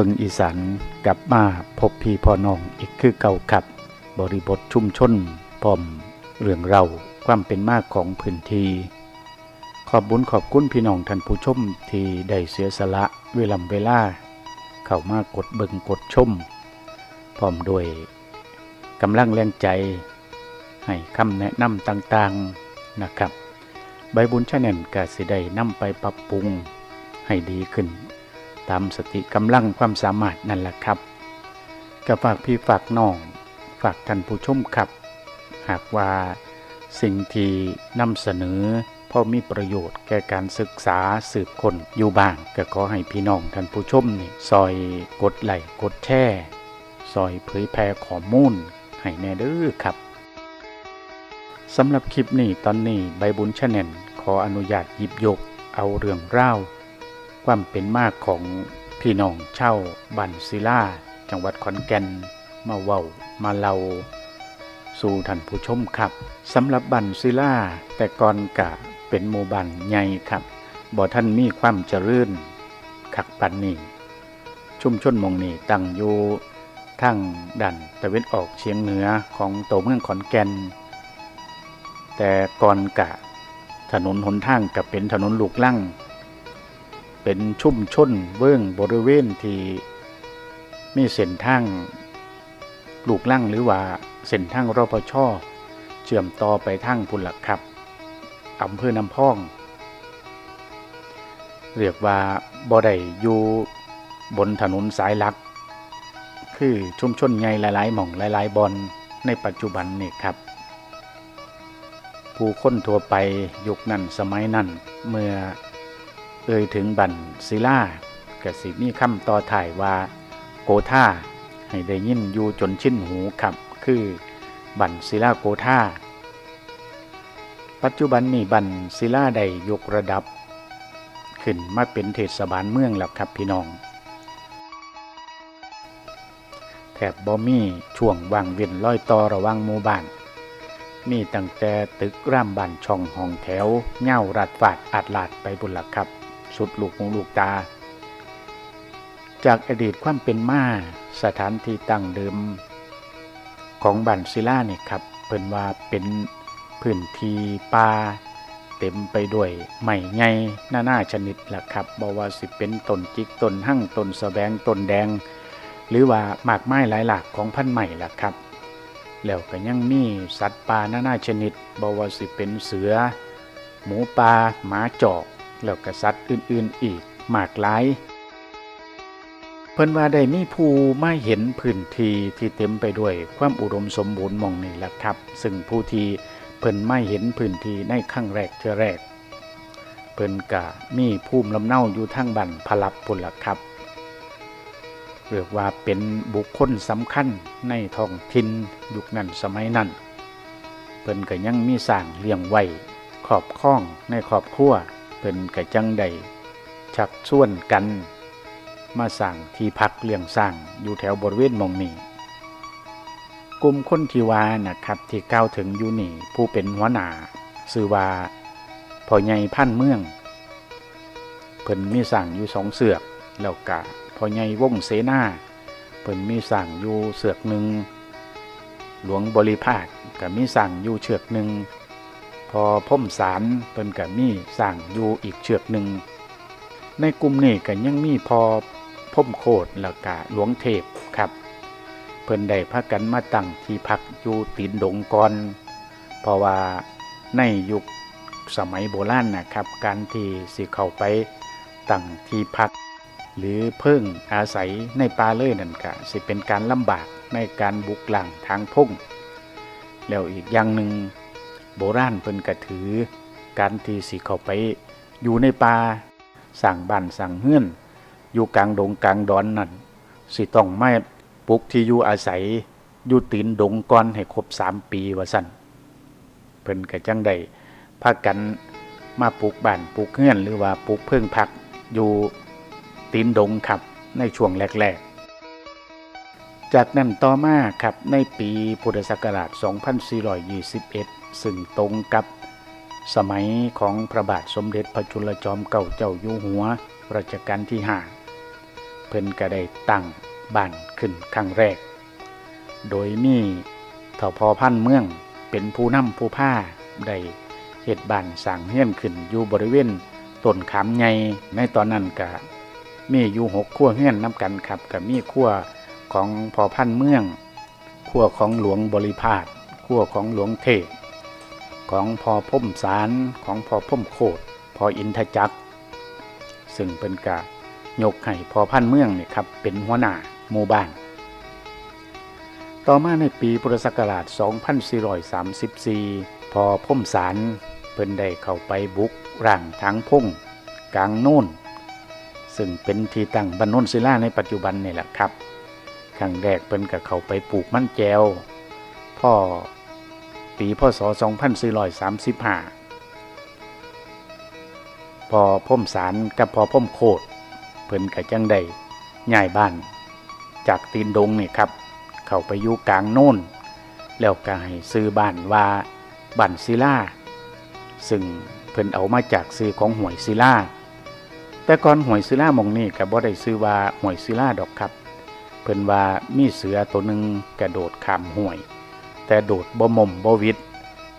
เบิงอีสานกลับมาพบพี่พ่อน้องอีกคือเก่าครับ บริบทชุมชนพร้อม เรื่องเราความเป็นมากของพื้นที่ขอบบุญขอบคุณพี่น้องท่านผู้ชมที่ได้เสียสละเวลาเวลา เข้ามากดเบิงกดชม พร้อมด้วยกำลังแรงใจ ให้คำแนะนำต่างๆนะครับ ใบบุญชาแนลก็สิได้นำไปปรับปรุง ให้ดีขึ้น ตามสติกำลังความสามารถนั่นแหละครับก็ฝากพี่ฝากน้อง ฝากท่านผู้ชมครับ หากว่าสิ่งที่นำเสนอพอมีประโยชน์แก่การศึกษาสืบคนอยู่บ้าง ก็ขอให้พี่น้องท่านผู้ชมนี่ซอยกดไลค์กดแชร์ซอยเผยแพร่ข้อมูลให้แน่เด้อครับสำหรับคลิปนี้ตอนนี้ใบบุญชแนลขออนุญาตหยิบยก เอาเรื่องเล่าว ความเป็นมากของพี่น้องเช่าบันศิลาจังหวัดขอนแก่นมาเว้ามาเล่าสู่ท่านผู้ชมครับสำหรับบันศิลาแต่ก่อนกะเป็นหมู่บ้านใหญ่ครับบ่ท่านมีความเจริญขักปันนี้ชุมชนมองนี้ตั้งอยู่ทางดันตะเวนออกเฉียงเหนือของตัวเมืองขอนแก่น แต่ก่อนกะ ถนนหนทางกับเป็นถนนลูกลั่ง เป็นชุ่มชนเบื้องบริเวณที่มีเส้นทางลูกลั่งหรือว่าเส้นทางรพชเชื่อมต่อไปทางพุนหลักครับอำเภอน้ำพอง เรียกว่าบ่อได้อยู่บนถนนสายหลัก คือชุมชนใหญ่หลายๆหม่องหลายๆบอนในปัจจุบันนี่ครับ ผู้คนทั่วไปยุคนั้นสมัยนั้นเมื่อ เอ่ยถึงบันศิลากสิมีคำต่อถ่ายว่าโกธาให้ได้ยินอยู่จนชิ้นหูครับคือบันศิลาโกธาปัจจุบันนี้บันศิลาได้ยกระดับ ขึ้นมาเป็นเทศบาลเมืองแล้วครับพี่น้อง แถบบ่มีช่วงวางเวียนลอยต่อระว่างหมู่บ้านมีตั้งแต่ตึกร่ามบ้านช่องห้องแถวเง่ารัดฝาดอัดลาดไปบุญหละครับ สุดลูกหูลูกตา จากอดีตความเป็นมาสถานที่ตั้งเดิม ของบ้านศิลาเนี่ยครับเพิ่นว่าเป็นพื้นที่ป่าเต็มไปด้วยไม้ใหญ่นานาชนิดแหละครับบ่ว่าสิเป็นต้นจิกต้นหั่งต้นสะแบงต้นแดง หรือว่าหมากไม้หลายหลากของพันธุ์ใหม่ล่ะครับ แล้วก็ยังมีสัตว์ป่าหน้าหน้าชนิดบ่ว่าสิเป็นเสือ หมูป่าหมาจอก แล้วก็สัตว์อื่นๆอีกมากหลายเพิ่นว่าได้มีผู้มาเห็นพื้นที่ที่เต็มไปด้วยความอุดมสมบูรณ์มองนี่แหละครับ ซึ่งผู้ที่เพิ่นไม่เห็นพื้นที่ในครั้งแรกเทื่อแรก เพิ่นกะมีภูมิลำเนาอยู่ทางบันพลับพุ่นละครับเรียกว่าเป็นบุคคลสำคัญในท้องถิ่นยุคนั้นสมัยนั้นเพิ่นก็ยังมีสร้างเลี้ยงไว้ขอบข้องในครอบครัว เพิ่นก็จังได้ชักชวนกัน มาสั่งที่พักเลี้ยงสร้างอยู่แถวบริเวณมองนี้กลุ่มคนที่ว่านะครับที่กล่าวถึงอยู่นี่ผู้เป็นหัวหน้าชื่อว่าพ่อใหญ่พันเมืองเพิ่นมีสั่งอยู่สองเสือกแล้วก็พ่อใหญ่วงเสนาเพิ่นมีสั่งอยู่เสือกหนึ่งหลวงบริพาทก็มีสั่งอยู่เชือกหนึ่ง พอพ่มสารเพิ่นก็มีสั่งอยู่อีกเชือกหนึ่ง ในกลุ่มนี้ก็ยังมีพอพ่มโคดแล้วก็หลวงเทพครับ เพิ่นได้พากันมาตั้งที่พักอยู่ตีนดงก่อนเพราะว่าในยุคสมัยโบราณนะครับ การที่สิเข้าไปตั้งที่พัก หรือเพิ่งอาศัยในป่าเลยนั่นก็สิเป็นการลำบากในการบุกหลังทางพุ่งแล้วอีกอย่างหนึ่ง โบราณเพิ่นก็ถือ การที่สิเข้าไป อยู่ในป่าสั่งบ้านสั่งเฮือน อยู่กลางดงกลางดอนนั่นสิต้องไม่ปลุกที่อยู่อาศัย อยู่ตีนดงก่อนให้ครบสามปีว่าสั่นเพิ่นก็จังได้พากันมาปลูกบ้านปลูกเฮือนหรือว่าปลูกเพิ่งพักอยู่ตีนดงครับในช่วงแรกๆ จากนั้นต่อมาครับในปีพุทธศักราช 2421 ซึ่งตรงกับสมัยของพระบาทสมเด็จพระจุลจอมเกล้าเจ้าอยู่หัวรัชกาลที่5เพิ่นก็ได้ตั้งบ้านขึ้นครั้งแรก โดยมีเถ่าพอพันเมืองเป็นผู้นำผู้ผ้าได้เฮ็ดบ้านสร้างเฮือนขึ้นอยู่บริเวณต้นขามใหญ่ในตอนนั้นก็มีอยู่หกขั้วเฮือนน้ำกันครับก็มีขั้วของพอพันเมืองขั้วของหลวงบริพาทขั้วของหลวงเทพ ของพอพุ่มสารของพอพุ่มโคดพออินทจักร ซึ่งเป็นกะยกให้พอพันเมืองเนี่ยครับเป็นหัวหน้าหมู่บ้าน ต่อมาในปีพุทธศักราช 2434 พอพุ่มสารเพิ่นได้เข้าไปบุกร่างทางพุ่งกลางโน่น ซึ่งเป็นที่ตั้งบรรนนศิลาในปัจจุบันนี่แหละครับครั้งแรกเพิ่นก็เข้าไปปลูกมันแจวพ่อ ปีพศ 2435 พอพ่มสารกับพอพ่มโคดเพิ่นก็จังได้ย้ายบ้าน จากตีนดงนี่ครับ เข้าไปอยู่กลางโน่น แล้วก็ให้ซื้อบ้านว่าบ้านศิลาซึ่งเพิ่นเอามาจากซื้อของหวยศิลาแต่ก่อนหวยศิลามองนี่ก็บ่ได้ซื้อว่าหวยศิลาดอกครับ เพิ่นว่ามีเสือตัวหนึ่งกระโดดข้ามห้วย แต่โดดบ่มมบ่วิด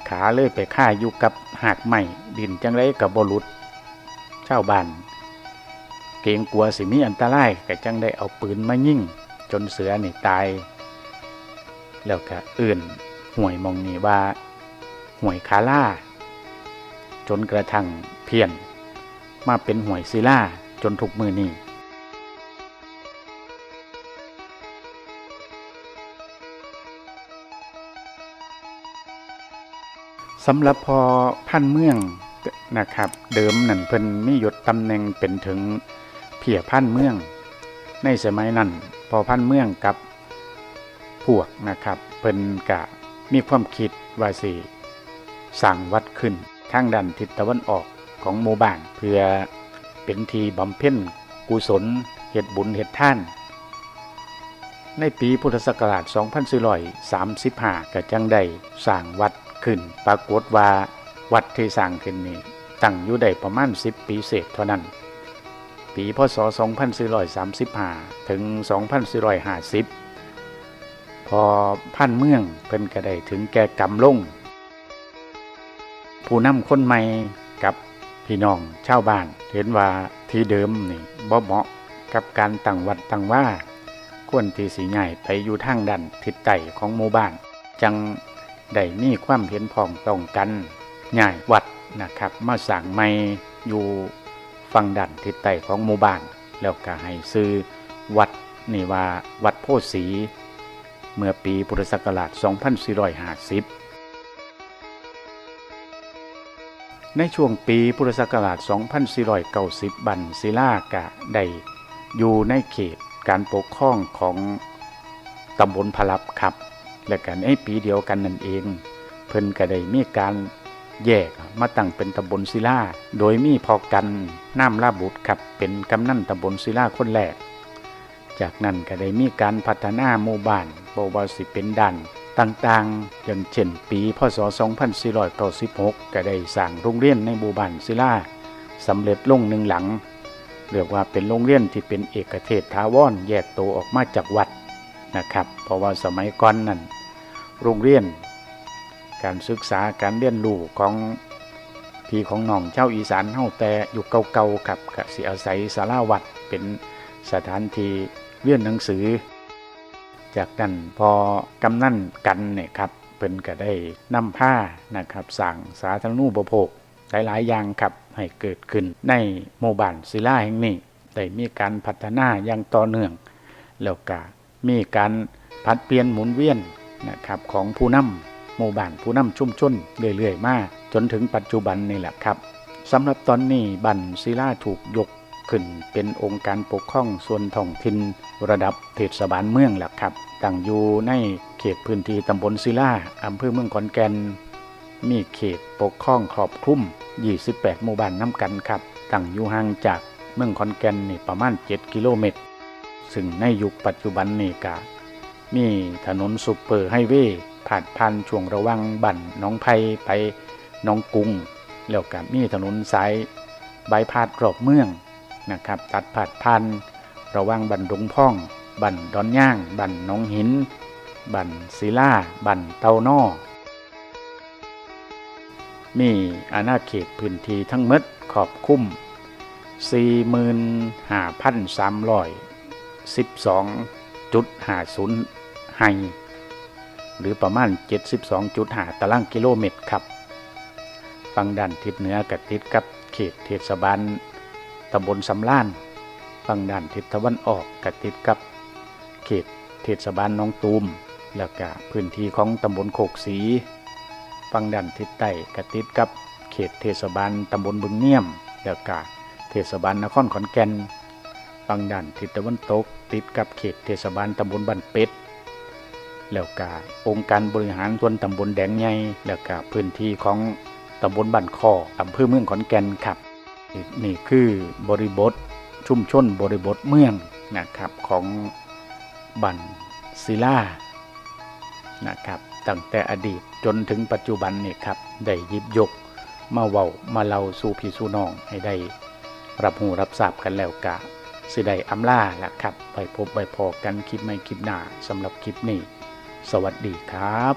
ขาเลยไปค่าอยู่กับหากไม้ดินจังไรกับบ่หลุดชาบ้านเกรงกลัวสิมีอันตรายก็จังได้เอาปืนมายิ่งจนเสือนี่ตาย แล้วก็เอื่นห่วยมองนี่ว่าห่วยคาล่า จนกระทั่งเพี้ยนมาเป็นห่วยศิล่าจนทุกมือนี้ สำหรับพอพันเมืองนะครับ เดิมนั่นเพิ่นมียศตำแหน่งเป็นถึงเพียพันเมือง ในสมัยนั้นพอพันเมืองกับพวกนะครับ เพิ่นกะมีความคิดว่าสิสั่งวัดขึ้นทางด้านทิศตะวันออกของหมู่บ้านเพื่อเป็นทีบำเพ็ญกุศลเฮ็ดบุญเฮ็ดท่าน ในปีพุทธศักราช 2435ก็จังได้สร้างวัด ขึ้น ปรากฏว่าวัดที่สร้างขึ้นนี้ตั้งอยู่ได้ประมาณ 10 ปีเศษเท่านั้น ปีพศ 2435 ถึง 2450 พอพันเมืองเพิ่นก็ได้ถึงแก่กรรมลง ผู้นำคนใหม่กับพี่น้องชาวบ้าน เห็นว่าที่เดิมนี่บ่เหมาะกับการตั้งวัดตั้งว่าควรที่สีใหญ่ไปอยู่ทางด้านทิศใต้ของหมู่บ้าน จัง ได้มีความเห็นพ้องต้องกันง่ายวัดนะครับมาสั่งใหม่อยู่ฝั่งด้านทิศใต้ของหมู่บ้าน แล้วก็ให้ซื้อวัดนี่ว่าวัดโพธิ์ศรีเมื่อปีพุทธศักราช 2450 ในช่วงปีพุทธศักราช 2490 บันศิลากะได้อยู่ในเขตการปกครองของตำบลพลับครับ และกันในปีเดียวกันนั่นเอง เพิ่นก็ได้มีการแยกมาตั้งเป็นตำบลศิลา โดยมีพอกันน้ำลาบุตรครับเป็นกำนันตำบลศิลาคนแรก จากนั้นก็ได้มีการพัฒนาหมู่บ้านบวาสิเป็นดันต่างๆ อย่างเช่นปีพศ 2496 ก็ได้สร้างโรงเรียนในหมู่บ้านศิลาสำเร็จลงหนึ่งหลัง เรียกว่าเป็นโรงเรียนที่เป็นเอกเทศถาวรแยกตัวออกมาจากวัดนะครับ เพราะว่าสมัยก่อนนั้น โรงเรียน การศึกษาการเรียนรู้ของพี่ของน้องเจ้าอีสานเฮาแต่อยู่เก่าๆกับกสิอาศัยสาราวัดเป็นสถานที่เรียนหนังสือ จากนั้นพอกำนั่นกันเนี่ยครับเป็นก็ได้นำผ้านะครับสั่งสาธารณูปโภคหลายๆอย่างครับให้เกิดขึ้นในหมู่บ้านศิลาแห่งนี้ได้มีการพัฒนาอย่างต่อเนื่อง แล้วก็มีการผัดเปลี่ยนหมุนเวียน นะครับของผู้นำหมู่บ้านผู้นำชุมชนเรื่อยๆมาจนถึงปัจจุบันนี่แหละครับสำหรับตอนนี้บันศิลาถูกยกขึ้นเป็นองค์การปกครองส่วนท้องถิ่นระดับเทศบาลเมืองแหละครับตั้งอยู่ในเขตพื้นที่ตำบลศิลาอำเภอเมืองขอนแก่น มีเขตปกครองครอบคลุม 28 หมู่บ้านน้ำกันครับตั้งอยู่ห่างจากเมืองขอนแก่นนี่ประมาณ 7 กิโลเมตร ซึ่งในยุคปัจจุบันนี่กะ มีถนนซุปเปอร์ไฮเวย์ผ่านพันช่วงระว่างบั่นน้องไผ่ไปน้องกรุงแล้วก็มีถนนสายบายพาดกรอบเมืองนะครับ ตัดผ่านพันระว่างบั่นดงพ่อง บั่นดอนย่าง บั่นหนองหิน บั่นศิลาบั่นเตานอมีอาณาเขตพื้นที่ทั้งมดขอบคุ้ม 45,312.50 ไฮหรือประมาณ 72.5ตารางกิโลเมตรครับฝั่งด้านทิศเหนือกับติดกับเขตเทศบาลตำบลสำล้านฝั่งด้านทิศตะวันออกกับติดกับเขตเทศบาลหนองตูม แล้วก็พื้นที่ของตำบลโคกสีฝั่งด้านทิศใต้กับติดกับเขตเทศบาลตำบลบึงเนียมแล้วก็เทศบาลนครขอนแก่นฝั่งด้านทิศตะวันตก ติดกับเขตเทศบาลตำบลบ้านเป็ด แล้วก็องค์การบริหารส่วนตำบลแดงใหญ่แล้วก็พื้นที่ของตำบลบ้านคออำเภอเมืองขอนแก่นครับนี่คือบริบทชุมชนบริบทเมืองนะครับของบันศิลานะครับตั้งแต่อดีตจนถึงปัจจุบันนี่ครับได้ยิบยกมาเว้ามาเล่าสู่พี่สู่น้องให้ได้รับหูรับทราบกันแล้วกะสิได้อำลาละครับไปพบไปพอกันคลิปไม่คลิปหน้าสำหรับคลิปนี้ สวัสดีครับ